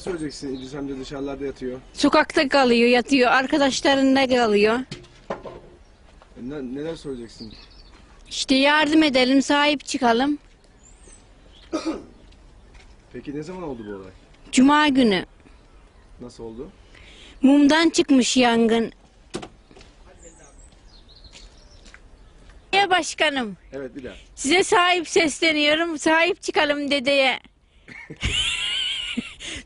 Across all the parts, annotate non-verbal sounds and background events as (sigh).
söyleyeceksin? İdris amca dışarılarda yatıyor. Sokakta kalıyor, yatıyor, arkadaşlarında kalıyor. E, Ne, neler söyleyeceksin? İşte yardım edelim, sahip çıkalım. (coughs) Peki ne zaman oldu bu olay? Cuma günü Nasıl oldu? mumdan çıkmış yangın. Ya başkanım, Evet bir daha. size sahip sesleniyorum. Sahip çıkalım dedeye. (laughs)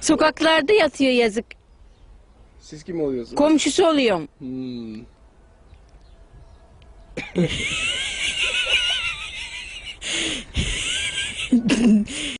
Sokaklarda yatıyor yazık. Siz kim oluyorsunuz? Komşusu oluyorum. Hmm. (laughs)